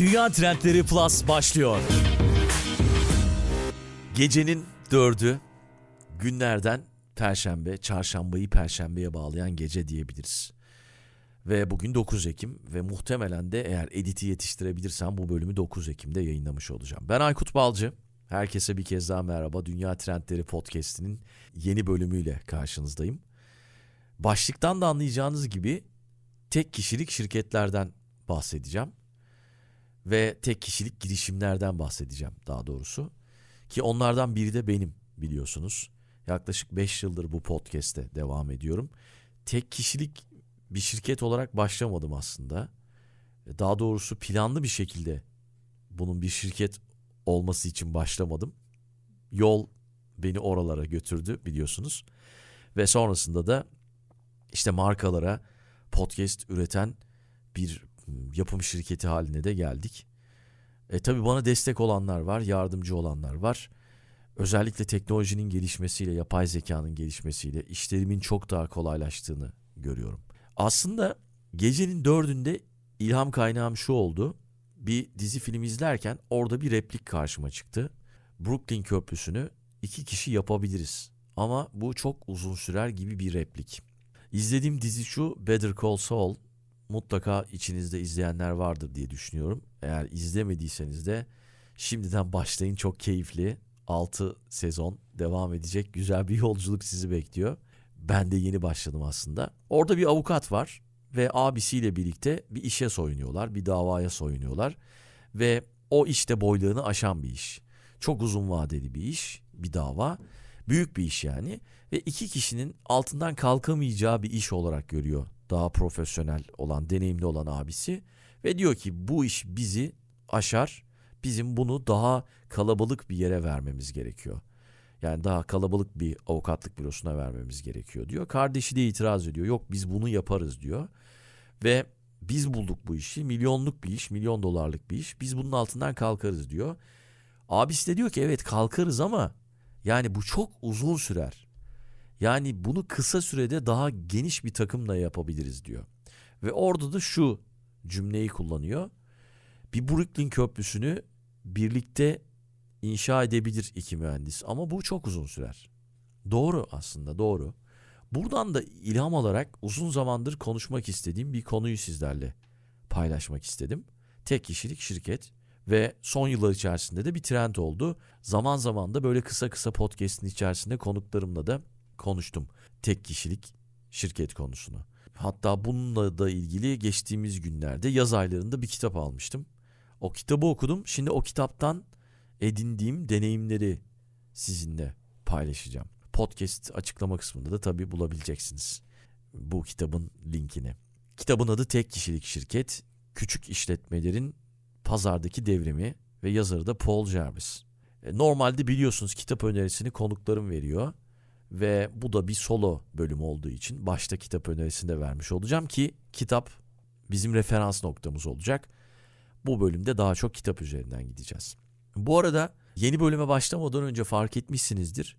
Dünya Trendleri Plus başlıyor. Gecenin dördü günlerden perşembe, çarşambayı perşembeye bağlayan gece diyebiliriz. Ve bugün 9 Ekim ve muhtemelen de eğer editi yetiştirebilirsem bu bölümü 9 Ekim'de yayınlamış olacağım. Ben Aykut Balcı. Herkese bir kez daha merhaba. Dünya Trendleri Podcast'inin yeni bölümüyle karşınızdayım. Başlıktan da anlayacağınız gibi tek kişilik şirketlerden bahsedeceğim ve tek kişilik girişimlerden bahsedeceğim daha doğrusu. Ki onlardan biri de benim biliyorsunuz. Yaklaşık 5 yıldır bu podcast'te devam ediyorum. Tek kişilik bir şirket olarak başlamadım aslında. Daha doğrusu planlı bir şekilde bunun bir şirket olması için başlamadım. Yol beni oralara götürdü biliyorsunuz. Ve sonrasında da işte markalara podcast üreten bir yapım şirketi haline de geldik. E tabii bana destek olanlar var, yardımcı olanlar var. Özellikle teknolojinin gelişmesiyle, yapay zekanın gelişmesiyle işlerimin çok daha kolaylaştığını görüyorum. Aslında gecenin dördünde ilham kaynağım şu oldu. Bir dizi film izlerken orada bir replik karşıma çıktı. Brooklyn Köprüsü'nü iki kişi yapabiliriz. Ama bu çok uzun sürer gibi bir replik. İzlediğim dizi şu Better Call Saul. Mutlaka içinizde izleyenler vardır diye düşünüyorum. Eğer izlemediyseniz de şimdiden başlayın çok keyifli. 6 sezon devam edecek güzel bir yolculuk sizi bekliyor. Ben de yeni başladım aslında. Orada bir avukat var ve abisiyle birlikte bir işe soyunuyorlar, bir davaya soyunuyorlar ve o işte boylığını aşan bir iş. Çok uzun vadeli bir iş, bir dava. Büyük bir iş yani ve iki kişinin altından kalkamayacağı bir iş olarak görüyor daha profesyonel olan, deneyimli olan abisi ve diyor ki bu iş bizi aşar. Bizim bunu daha kalabalık bir yere vermemiz gerekiyor. Yani daha kalabalık bir avukatlık bürosuna vermemiz gerekiyor diyor. Kardeşi de itiraz ediyor. Yok biz bunu yaparız diyor. Ve biz bulduk bu işi. Milyonluk bir iş, milyon dolarlık bir iş. Biz bunun altından kalkarız diyor. Abisi de diyor ki evet kalkarız ama yani bu çok uzun sürer. Yani bunu kısa sürede daha geniş bir takımla yapabiliriz diyor. Ve orada da şu cümleyi kullanıyor. Bir Brooklyn Köprüsü'nü birlikte inşa edebilir iki mühendis ama bu çok uzun sürer. Doğru aslında doğru. Buradan da ilham alarak uzun zamandır konuşmak istediğim bir konuyu sizlerle paylaşmak istedim. Tek kişilik şirket ve son yıllar içerisinde de bir trend oldu. Zaman zaman da böyle kısa kısa podcast'in içerisinde konuklarımla da konuştum tek kişilik şirket konusunu. Hatta bununla da ilgili geçtiğimiz günlerde yaz aylarında bir kitap almıştım. O kitabı okudum. Şimdi o kitaptan edindiğim deneyimleri sizinle paylaşacağım. Podcast açıklama kısmında da tabii bulabileceksiniz bu kitabın linkini. Kitabın adı Tek Kişilik Şirket, Küçük İşletmelerin Pazardaki Devrimi ve yazarı da Paul Jarvis. E, normalde biliyorsunuz kitap önerisini konuklarım veriyor ve bu da bir solo bölüm olduğu için başta kitap önerisini de vermiş olacağım ki kitap bizim referans noktamız olacak. Bu bölümde daha çok kitap üzerinden gideceğiz. Bu arada yeni bölüme başlamadan önce fark etmişsinizdir.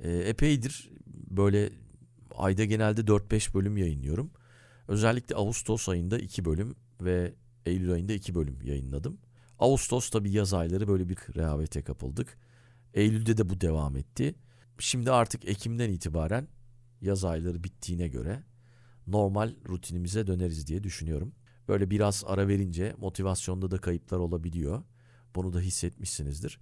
E, epeydir böyle ayda genelde 4-5 bölüm yayınlıyorum. Özellikle Ağustos ayında 2 bölüm ve Eylül ayında 2 bölüm yayınladım. Ağustos tabi yaz ayları böyle bir rehavete kapıldık. Eylül'de de bu devam etti. Şimdi artık Ekim'den itibaren yaz ayları bittiğine göre normal rutinimize döneriz diye düşünüyorum. Böyle biraz ara verince motivasyonda da kayıplar olabiliyor. Bunu da hissetmişsinizdir.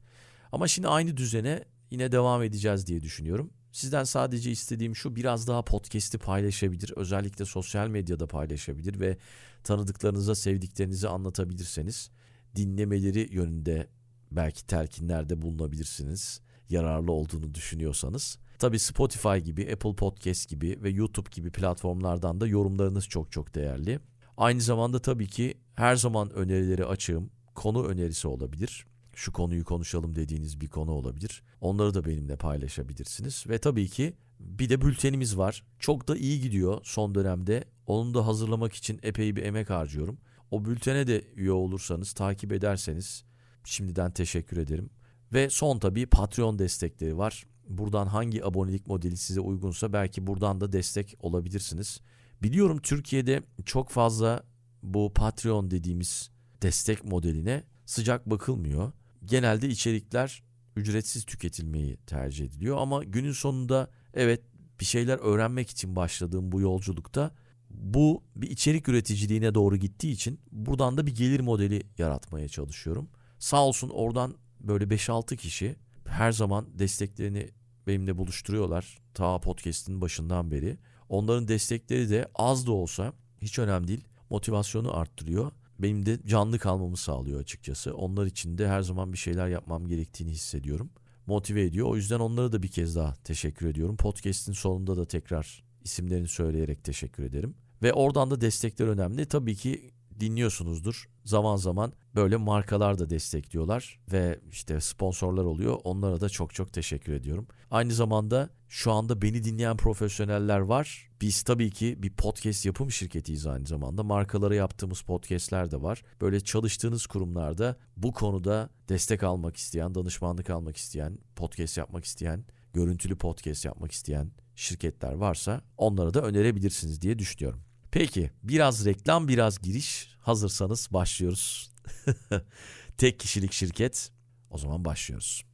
Ama şimdi aynı düzene yine devam edeceğiz diye düşünüyorum. Sizden sadece istediğim şu biraz daha podcast'i paylaşabilir. Özellikle sosyal medyada paylaşabilir ve tanıdıklarınıza, sevdiklerinize anlatabilirseniz dinlemeleri yönünde belki telkinlerde bulunabilirsiniz yararlı olduğunu düşünüyorsanız. Tabii Spotify gibi, Apple Podcast gibi ve YouTube gibi platformlardan da yorumlarınız çok çok değerli. Aynı zamanda tabii ki her zaman önerileri açığım. Konu önerisi olabilir. Şu konuyu konuşalım dediğiniz bir konu olabilir. Onları da benimle paylaşabilirsiniz. Ve tabii ki bir de bültenimiz var. Çok da iyi gidiyor son dönemde. Onu da hazırlamak için epey bir emek harcıyorum. O bültene de üye olursanız, takip ederseniz şimdiden teşekkür ederim. Ve son tabii Patreon destekleri var. Buradan hangi abonelik modeli size uygunsa belki buradan da destek olabilirsiniz. Biliyorum Türkiye'de çok fazla bu Patreon dediğimiz destek modeline sıcak bakılmıyor. Genelde içerikler ücretsiz tüketilmeyi tercih ediliyor ama günün sonunda evet bir şeyler öğrenmek için başladığım bu yolculukta bu bir içerik üreticiliğine doğru gittiği için buradan da bir gelir modeli yaratmaya çalışıyorum. Sağ olsun oradan böyle 5-6 kişi her zaman desteklerini benimle buluşturuyorlar. Ta podcast'in başından beri. Onların destekleri de az da olsa hiç önemli değil. Motivasyonu arttırıyor. Benim de canlı kalmamı sağlıyor açıkçası. Onlar için de her zaman bir şeyler yapmam gerektiğini hissediyorum. Motive ediyor. O yüzden onlara da bir kez daha teşekkür ediyorum. Podcast'in sonunda da tekrar isimlerini söyleyerek teşekkür ederim. Ve oradan da destekler önemli. Tabii ki dinliyorsunuzdur. Zaman zaman böyle markalar da destekliyorlar ve işte sponsorlar oluyor. Onlara da çok çok teşekkür ediyorum. Aynı zamanda şu anda beni dinleyen profesyoneller var. Biz tabii ki bir podcast yapım şirketiyiz aynı zamanda. Markalara yaptığımız podcastler de var. Böyle çalıştığınız kurumlarda bu konuda destek almak isteyen, danışmanlık almak isteyen, podcast yapmak isteyen, görüntülü podcast yapmak isteyen şirketler varsa onlara da önerebilirsiniz diye düşünüyorum. Peki biraz reklam biraz giriş hazırsanız başlıyoruz. Tek kişilik şirket o zaman başlıyoruz.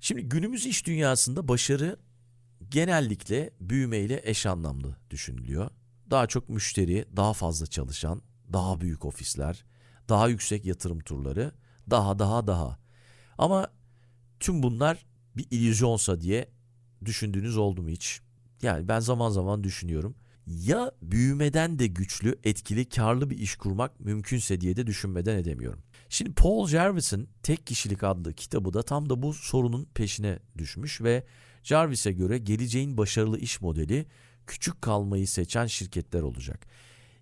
Şimdi günümüz iş dünyasında başarı genellikle büyümeyle eş anlamlı düşünülüyor. Daha çok müşteri, daha fazla çalışan, daha büyük ofisler, daha yüksek yatırım turları, daha daha daha. Ama tüm bunlar bir illüzyonsa diye düşündüğünüz oldu mu hiç? Yani ben zaman zaman düşünüyorum ya büyümeden de güçlü, etkili, karlı bir iş kurmak mümkünse diye de düşünmeden edemiyorum. Şimdi Paul Jarvis'in Tek Kişilik adlı kitabı da tam da bu sorunun peşine düşmüş ve Jarvis'e göre geleceğin başarılı iş modeli küçük kalmayı seçen şirketler olacak.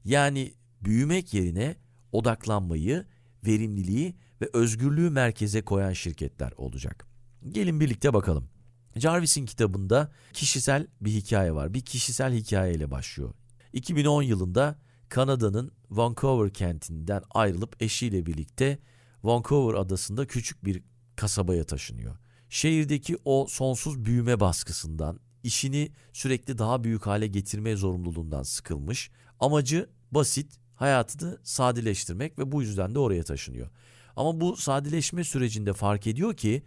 Yani büyümek yerine odaklanmayı, verimliliği ve özgürlüğü merkeze koyan şirketler olacak. Gelin birlikte bakalım. Jarvis'in kitabında kişisel bir hikaye var. Bir kişisel hikayeyle başlıyor. 2010 yılında Kanada'nın Vancouver kentinden ayrılıp eşiyle birlikte Vancouver adasında küçük bir kasabaya taşınıyor. Şehirdeki o sonsuz büyüme baskısından, işini sürekli daha büyük hale getirme zorunluluğundan sıkılmış. Amacı basit, hayatını sadeleştirmek ve bu yüzden de oraya taşınıyor. Ama bu sadeleşme sürecinde fark ediyor ki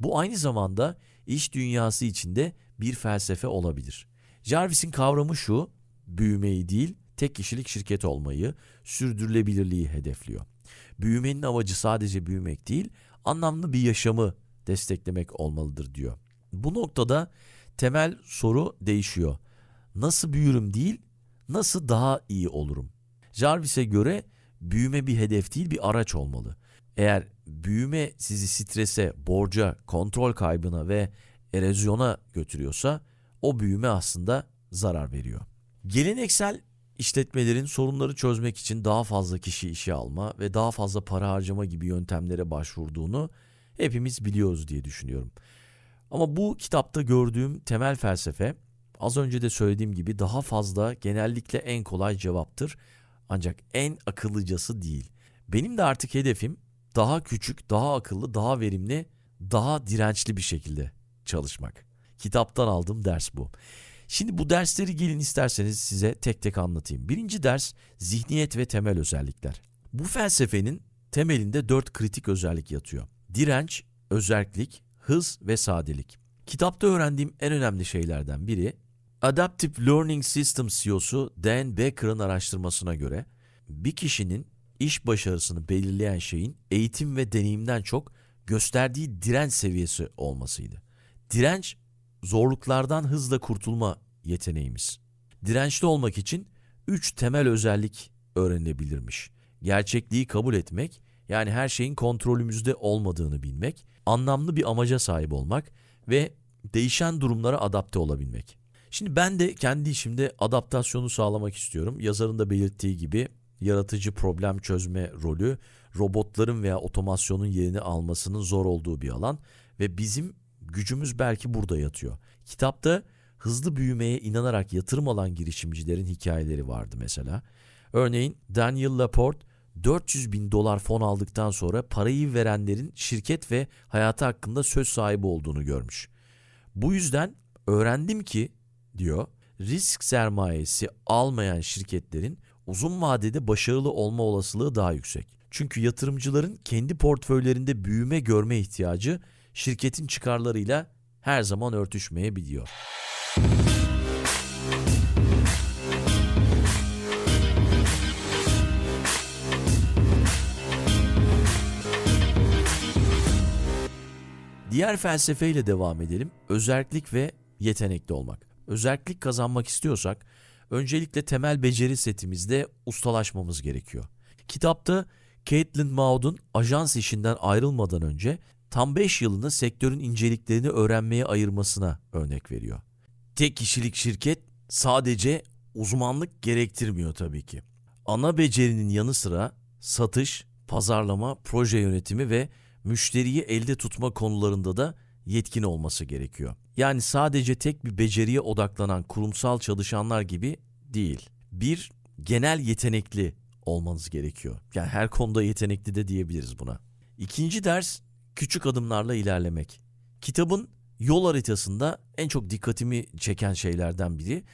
bu aynı zamanda iş dünyası içinde bir felsefe olabilir. Jarvis'in kavramı şu, büyümeyi değil, tek kişilik şirket olmayı, sürdürülebilirliği hedefliyor. Büyümenin amacı sadece büyümek değil, anlamlı bir yaşamı desteklemek olmalıdır diyor. Bu noktada temel soru değişiyor. Nasıl büyürüm değil, nasıl daha iyi olurum? Jarvis'e göre büyüme bir hedef değil bir araç olmalı. Eğer büyüme sizi strese, borca, kontrol kaybına ve erozyona götürüyorsa o büyüme aslında zarar veriyor. Geleneksel işletmelerin sorunları çözmek için daha fazla kişi işe alma ve daha fazla para harcama gibi yöntemlere başvurduğunu hepimiz biliyoruz diye düşünüyorum. Ama bu kitapta gördüğüm temel felsefe az önce de söylediğim gibi daha fazla genellikle en kolay cevaptır. Ancak en akıllıcası değil. Benim de artık hedefim daha küçük, daha akıllı, daha verimli, daha dirençli bir şekilde çalışmak. Kitaptan aldığım ders bu. Şimdi bu dersleri gelin isterseniz size tek tek anlatayım. Birinci ders zihniyet ve temel özellikler. Bu felsefenin temelinde dört kritik özellik yatıyor. Direnç, özellik, hız ve sadelik. Kitapta öğrendiğim en önemli şeylerden biri Adaptive Learning System CEO'su Dan Becker'ın araştırmasına göre bir kişinin iş başarısını belirleyen şeyin eğitim ve deneyimden çok gösterdiği direnç seviyesi olmasıydı. Direnç zorluklardan hızla kurtulma yeteneğimiz. Dirençli olmak için üç temel özellik öğrenilebilirmiş. Gerçekliği kabul etmek, yani her şeyin kontrolümüzde olmadığını bilmek, anlamlı bir amaca sahip olmak ve değişen durumlara adapte olabilmek. Şimdi ben de kendi işimde adaptasyonu sağlamak istiyorum. Yazarın da belirttiği gibi yaratıcı problem çözme rolü robotların veya otomasyonun yerini almasının zor olduğu bir alan ve bizim gücümüz belki burada yatıyor. Kitapta hızlı büyümeye inanarak yatırım alan girişimcilerin hikayeleri vardı mesela. Örneğin Daniel Laporte 400 bin dolar fon aldıktan sonra parayı verenlerin şirket ve hayatı hakkında söz sahibi olduğunu görmüş. Bu yüzden öğrendim ki diyor risk sermayesi almayan şirketlerin uzun vadede başarılı olma olasılığı daha yüksek. Çünkü yatırımcıların kendi portföylerinde büyüme görme ihtiyacı şirketin çıkarlarıyla her zaman örtüşmeyebiliyor. Diğer felsefeyle devam edelim. Özellik ve yetenekli olmak. Özellik kazanmak istiyorsak öncelikle temel beceri setimizde ustalaşmamız gerekiyor. Kitapta Caitlin Maud'un ajans işinden ayrılmadan önce tam 5 yılını sektörün inceliklerini öğrenmeye ayırmasına örnek veriyor. Tek kişilik şirket sadece uzmanlık gerektirmiyor tabii ki. Ana becerinin yanı sıra satış, pazarlama, proje yönetimi ve müşteriyi elde tutma konularında da yetkin olması gerekiyor. Yani sadece tek bir beceriye odaklanan kurumsal çalışanlar gibi değil. Bir, genel yetenekli olmanız gerekiyor. Yani her konuda yetenekli de diyebiliriz buna. İkinci ders küçük adımlarla ilerlemek. Kitabın yol haritasında en çok dikkatimi çeken şeylerden biri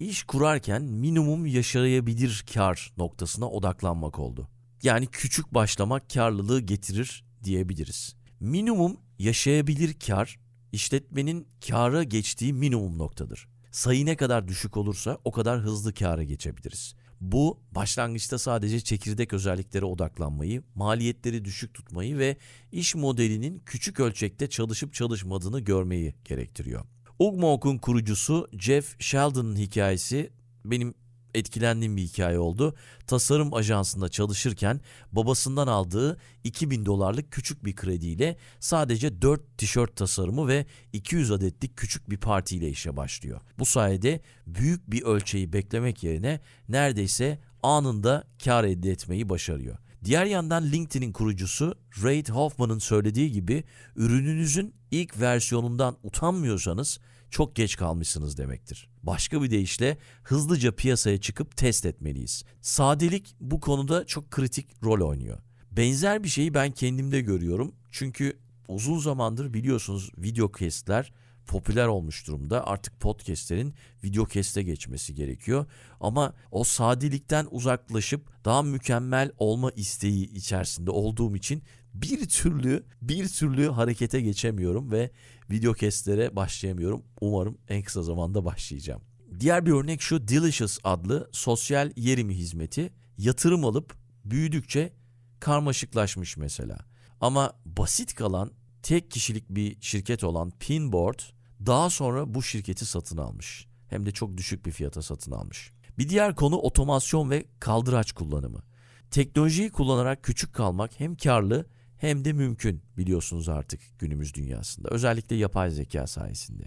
iş kurarken minimum yaşayabilir kar noktasına odaklanmak oldu. Yani küçük başlamak karlılığı getirir diyebiliriz. Minimum yaşayabilir kar işletmenin kâra geçtiği minimum noktadır. Sayı ne kadar düşük olursa o kadar hızlı kâra geçebiliriz. Bu başlangıçta sadece çekirdek özelliklere odaklanmayı, maliyetleri düşük tutmayı ve iş modelinin küçük ölçekte çalışıp çalışmadığını görmeyi gerektiriyor. Ugmok'un kurucusu Jeff Sheldon'ın hikayesi benim etkilendiğim bir hikaye oldu. Tasarım ajansında çalışırken babasından aldığı 2000 dolarlık küçük bir krediyle sadece 4 tişört tasarımı ve 200 adetlik küçük bir partiyle işe başlıyor. Bu sayede büyük bir ölçeği beklemek yerine neredeyse anında kar elde etmeyi başarıyor. Diğer yandan LinkedIn'in kurucusu Reid Hoffman'ın söylediği gibi ürününüzün ilk versiyonundan utanmıyorsanız çok geç kalmışsınız demektir. Başka bir deyişle hızlıca piyasaya çıkıp test etmeliyiz. Sadelik bu konuda çok kritik rol oynuyor. Benzer bir şeyi ben kendimde görüyorum. Çünkü uzun zamandır biliyorsunuz video kestler popüler olmuş durumda. Artık podcastlerin video keste geçmesi gerekiyor. Ama o sadelikten uzaklaşıp daha mükemmel olma isteği içerisinde olduğum için bir türlü bir türlü harekete geçemiyorum ve video kestlere başlayamıyorum. Umarım en kısa zamanda başlayacağım. Diğer bir örnek şu Delicious adlı sosyal yerimi hizmeti yatırım alıp büyüdükçe karmaşıklaşmış mesela. Ama basit kalan tek kişilik bir şirket olan Pinboard daha sonra bu şirketi satın almış. Hem de çok düşük bir fiyata satın almış. Bir diğer konu otomasyon ve kaldıraç kullanımı. Teknolojiyi kullanarak küçük kalmak hem karlı hem de mümkün biliyorsunuz artık günümüz dünyasında. Özellikle yapay zeka sayesinde.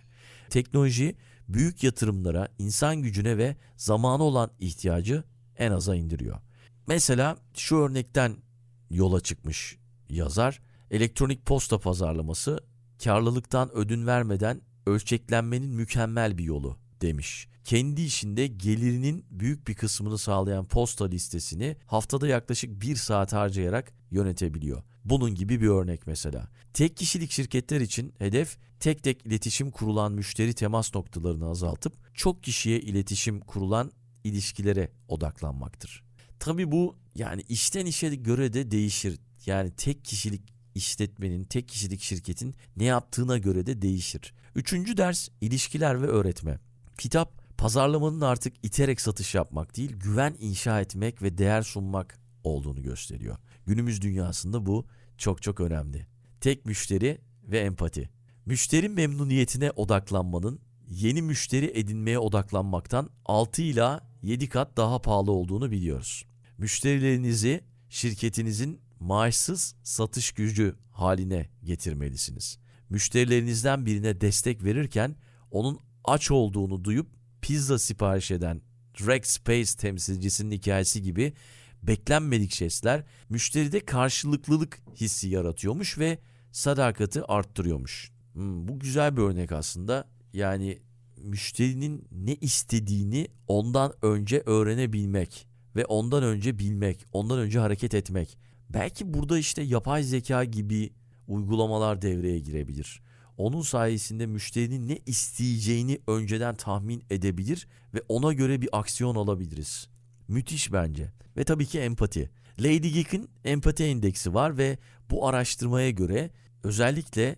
Teknoloji büyük yatırımlara, insan gücüne ve zamana olan ihtiyacı en aza indiriyor. Mesela şu örnekten yola çıkmış yazar. Elektronik posta pazarlaması karlılıktan ödün vermeden ölçeklenmenin mükemmel bir yolu demiş. Kendi işinde gelirinin büyük bir kısmını sağlayan posta listesini haftada yaklaşık bir saat harcayarak yönetebiliyor. Bunun gibi bir örnek mesela. Tek kişilik şirketler için hedef tek tek iletişim kurulan müşteri temas noktalarını azaltıp çok kişiye iletişim kurulan ilişkilere odaklanmaktır. Tabi bu yani işten işe göre de değişir. Yani tek kişilik işletmenin, tek kişilik şirketin ne yaptığına göre de değişir. Üçüncü ders ilişkiler ve öğretme. Kitap pazarlamanın artık iterek satış yapmak değil, güven inşa etmek ve değer sunmak olduğunu gösteriyor. Günümüz dünyasında bu çok çok önemli. Tek müşteri ve empati. Müşteri memnuniyetine odaklanmanın yeni müşteri edinmeye odaklanmaktan 6 ila 7 kat daha pahalı olduğunu biliyoruz. Müşterilerinizi şirketinizin maaşsız satış gücü haline getirmelisiniz. Müşterilerinizden birine destek verirken onun aç olduğunu duyup pizza sipariş eden Rex Space temsilcisinin hikayesi gibi beklenmedik jestler müşteride karşılıklılık hissi yaratıyormuş ve sadakati arttırıyormuş. Hmm, bu güzel bir örnek aslında. Yani müşterinin ne istediğini ondan önce öğrenebilmek ve ondan önce bilmek, ondan önce hareket etmek. Belki burada işte yapay zeka gibi uygulamalar devreye girebilir. Onun sayesinde müşterinin ne isteyeceğini önceden tahmin edebilir ve ona göre bir aksiyon alabiliriz. Müthiş bence. Ve tabii ki empati. Lady Geek'in empati endeksi var ve bu araştırmaya göre özellikle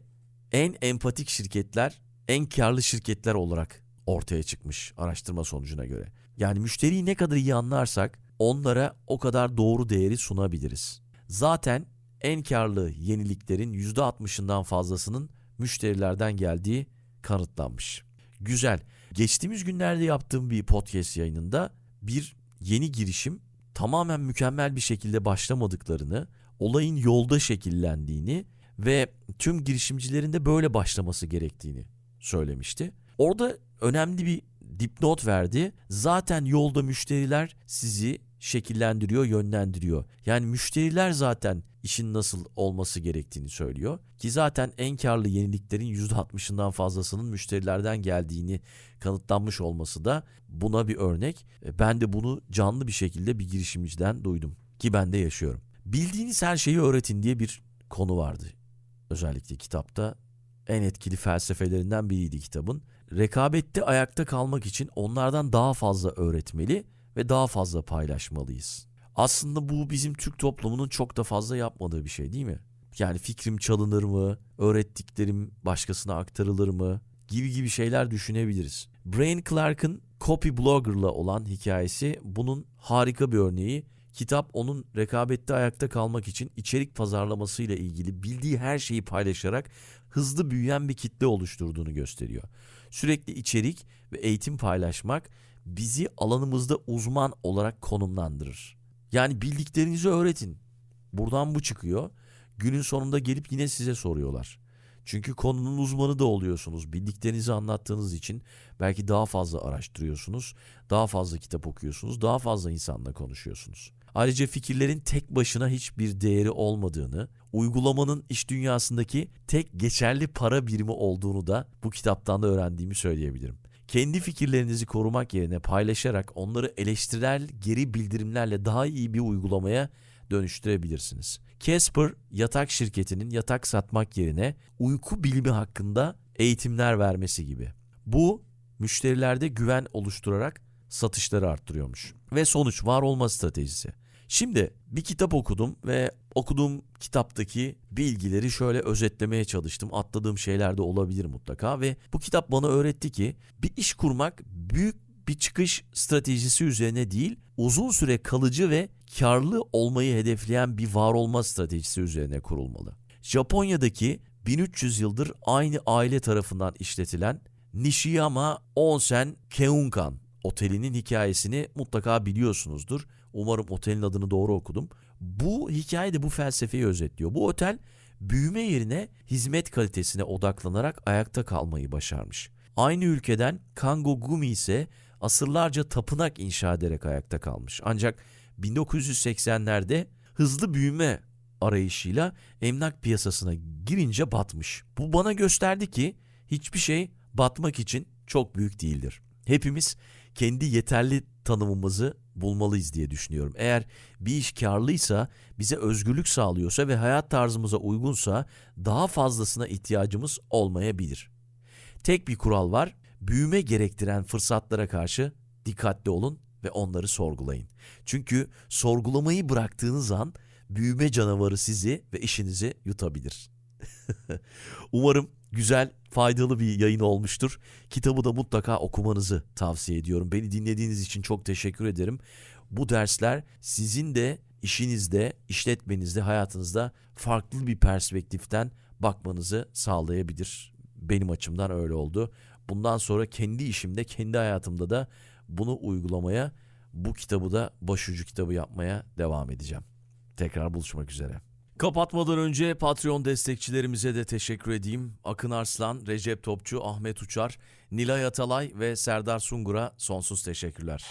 en empatik şirketler en karlı şirketler olarak ortaya çıkmış araştırma sonucuna göre. Yani müşteriyi ne kadar iyi anlarsak onlara o kadar doğru değeri sunabiliriz. Zaten en karlı yeniliklerin %60'ından fazlasının müşterilerden geldiği kanıtlanmış. Güzel. Geçtiğimiz günlerde yaptığım bir podcast yayınında bir yeni girişim tamamen mükemmel bir şekilde başlamadıklarını, olayın yolda şekillendiğini ve tüm girişimcilerin de böyle başlaması gerektiğini söylemişti. Orada önemli bir dipnot verdi. Zaten yolda müşteriler sizi şekillendiriyor, yönlendiriyor. Yani müşteriler zaten işin nasıl olması gerektiğini söylüyor. Ki zaten en karlı yeniliklerin %60'ından fazlasının müşterilerden geldiğini kanıtlanmış olması da buna bir örnek. E, Ben de bunu canlı bir şekilde bir girişimciden duydum ki ben de yaşıyorum. Bildiğiniz her şeyi öğretin diye bir konu vardı. Özellikle kitapta en etkili felsefelerinden biriydi kitabın. Rekabette ayakta kalmak için onlardan daha fazla öğretmeli ve daha fazla paylaşmalıyız. Aslında bu bizim Türk toplumunun çok da fazla yapmadığı bir şey değil mi? Yani fikrim çalınır mı, öğrettiklerim başkasına aktarılır mı gibi gibi şeyler düşünebiliriz. Brian Clark'ın Copy Blogger'la olan hikayesi bunun harika bir örneği. Kitap onun rekabette ayakta kalmak için içerik pazarlamasıyla ilgili bildiği her şeyi paylaşarak hızlı büyüyen bir kitle oluşturduğunu gösteriyor. Sürekli içerik ve eğitim paylaşmak bizi alanımızda uzman olarak konumlandırır. Yani bildiklerinizi öğretin. Buradan bu çıkıyor. Günün sonunda gelip yine size soruyorlar. Çünkü konunun uzmanı da oluyorsunuz. Bildiklerinizi anlattığınız için belki daha fazla araştırıyorsunuz, daha fazla kitap okuyorsunuz, daha fazla insanla konuşuyorsunuz. Ayrıca fikirlerin tek başına hiçbir değeri olmadığını, uygulamanın iş dünyasındaki tek geçerli para birimi olduğunu da bu kitaptan da öğrendiğimi söyleyebilirim. Kendi fikirlerinizi korumak yerine paylaşarak onları eleştirel geri bildirimlerle daha iyi bir uygulamaya dönüştürebilirsiniz. Casper yatak şirketinin yatak satmak yerine uyku bilimi hakkında eğitimler vermesi gibi. Bu müşterilerde güven oluşturarak satışları arttırıyormuş. Ve sonuç var olma stratejisi. Şimdi bir kitap okudum ve okuduğum kitaptaki bilgileri şöyle özetlemeye çalıştım. Atladığım şeyler de olabilir mutlaka ve bu kitap bana öğretti ki bir iş kurmak büyük bir çıkış stratejisi üzerine değil, uzun süre kalıcı ve karlı olmayı hedefleyen bir var olma stratejisi üzerine kurulmalı. Japonya'daki 1300 yıldır aynı aile tarafından işletilen Nishiyama Onsen Keunkan otelinin hikayesini mutlaka biliyorsunuzdur. Umarım otelin adını doğru okudum. Bu hikaye de bu felsefeyi özetliyor. Bu otel büyüme yerine hizmet kalitesine odaklanarak ayakta kalmayı başarmış. Aynı ülkeden Kango Gumi ise asırlarca tapınak inşa ederek ayakta kalmış. Ancak 1980'lerde hızlı büyüme arayışıyla emlak piyasasına girince batmış. Bu bana gösterdi ki hiçbir şey batmak için çok büyük değildir. Hepimiz kendi yeterli tanımımızı bulmalıyız diye düşünüyorum. Eğer bir iş karlıysa, bize özgürlük sağlıyorsa ve hayat tarzımıza uygunsa daha fazlasına ihtiyacımız olmayabilir. Tek bir kural var. Büyüme gerektiren fırsatlara karşı dikkatli olun ve onları sorgulayın. Çünkü sorgulamayı bıraktığınız an büyüme canavarı sizi ve işinizi yutabilir. Umarım güzel, faydalı bir yayın olmuştur. Kitabı da mutlaka okumanızı tavsiye ediyorum. Beni dinlediğiniz için çok teşekkür ederim. Bu dersler sizin de işinizde, işletmenizde, hayatınızda farklı bir perspektiften bakmanızı sağlayabilir. Benim açımdan öyle oldu. Bundan sonra kendi işimde, kendi hayatımda da bunu uygulamaya, bu kitabı da başucu kitabı yapmaya devam edeceğim. Tekrar buluşmak üzere. Kapatmadan önce Patreon destekçilerimize de teşekkür edeyim. Akın Arslan, Recep Topçu, Ahmet Uçar, Nilay Atalay ve Serdar Sungur'a sonsuz teşekkürler.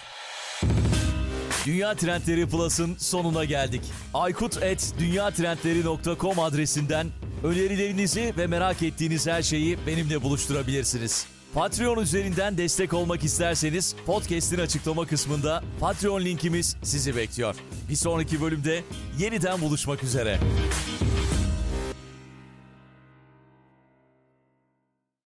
Dünya Trendleri Plus'ın sonuna geldik. Aykut et dünyatrendleri.com adresinden önerilerinizi ve merak ettiğiniz her şeyi benimle buluşturabilirsiniz. Patreon üzerinden destek olmak isterseniz podcast'in açıklama kısmında Patreon linkimiz sizi bekliyor. Bir sonraki bölümde yeniden buluşmak üzere.